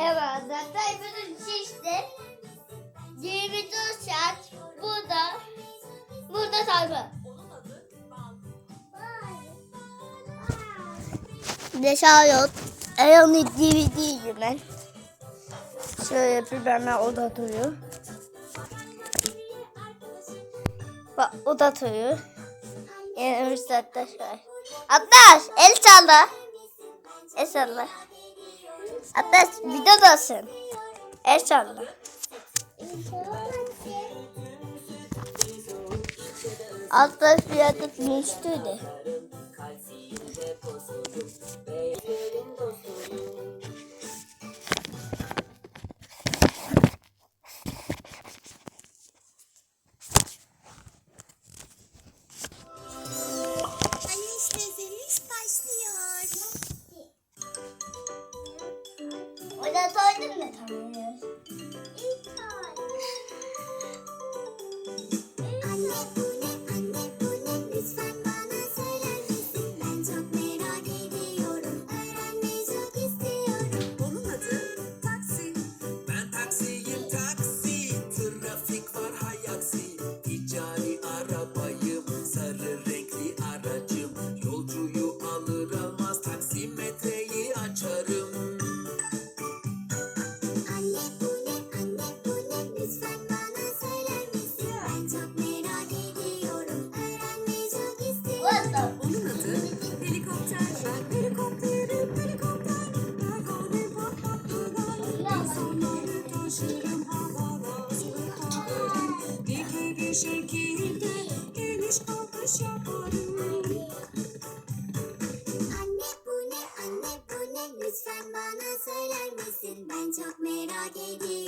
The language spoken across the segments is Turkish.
Evet zaten bunun işte 24 saat burada burada sayfa. Deşayot. Ayağını DVD'yim ben. Şöyle yapayım ben o da duruyor. Bak o da duruyor. Yani öbür saatte şöyle. Atlar el salla. El salla. Hatta videodasın. El salla. Atlas bir adet müştüydü. oynadın mı? Tamam. Doggy D.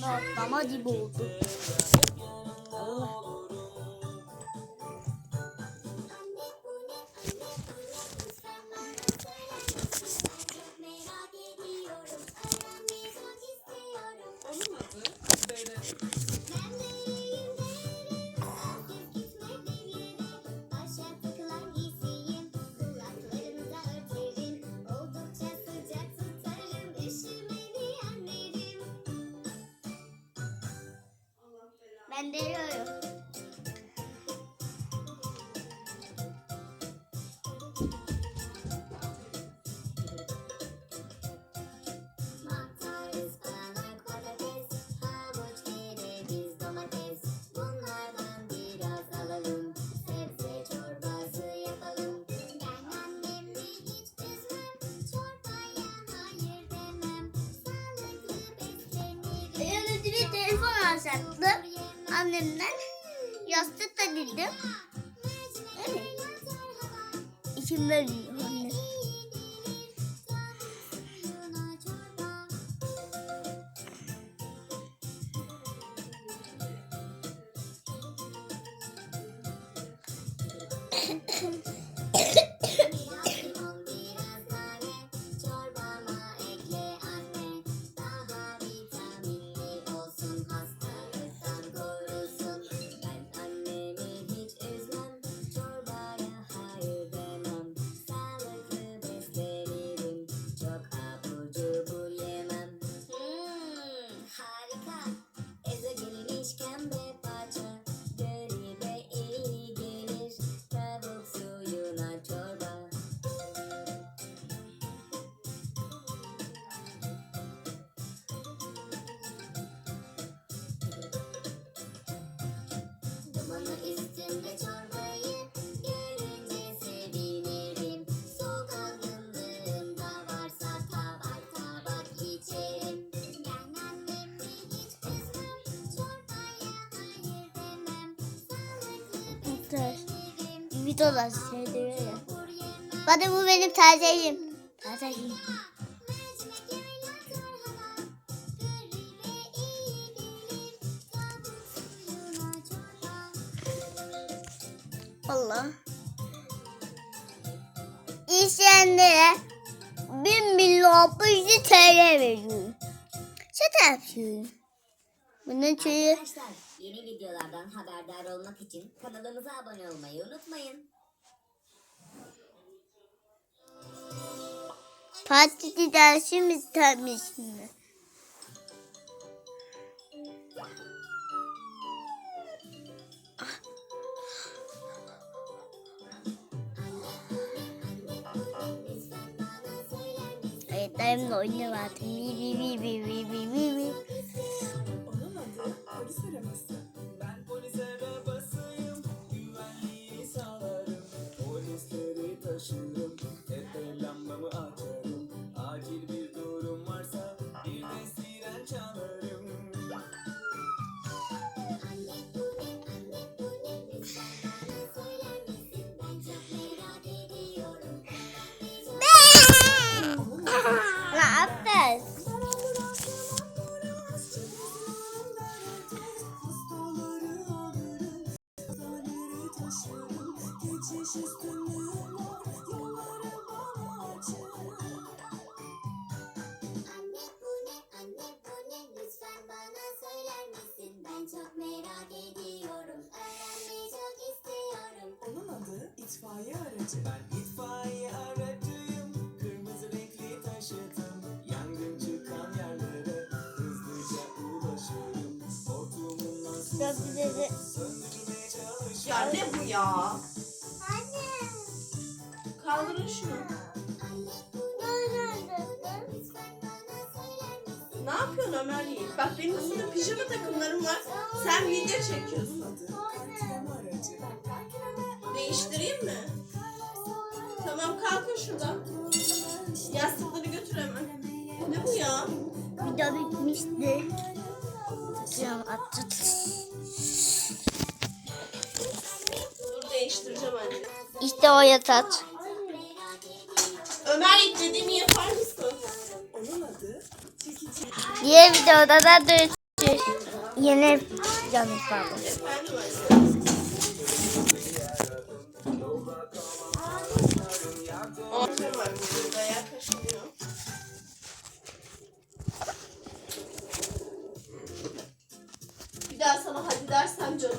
Tá mais de burro. Eğer bir telefon alacaktı. Annemden yastık da dildim. Evet. İçimde Dumanı üstünde çorbayı görünce sevinirim. Soğuk algınlığım da varsa tabak tabak içerim. Ben annemi hiç üzmem, çorbaya hayır demem. Sağlıklı beslenirim, Videolar seyrediyor ya. Bana bu benim tazeyim. Tazeyim. Allah. İsteyenlere 1 milyon 60 TL veriyorum. Şaka yapıyorum. Bunun çünkü Arkadaşlar yeni videolardan haberdar olmak için kanalımıza abone olmayı unutmayın. parti dersim istemiş mi? Dayımla oynuyorlardı. Vi vi vi vi vi vi vi aracı. Ben itfaiye aracıyım. Kırmızı renkli taşıtım. Yangın çıkan yerlere hızlıca ulaşırım. Hortumumla Çok güzel. söndürmeye çalışırım. Ya ne bu ya? Anne. Kaldırın şunu. Ne yapıyorsun Ömer Yiğit? Bak benim üstümde pijama takımlarım var. Sen video çekiyorsun. Değiştireyim mi? Tamam kalkın şuradan. Yastıkları götür hemen. Ne bu ya? Video bitmişti. Cam attı. Dur değiştireceğim anne. İşte o yatak. Ömer Yiğit dediğimi yapar mısın? Onun adı çekici. Diğer videoda da. Şey, yeni yanlış pardon. gidersem canım.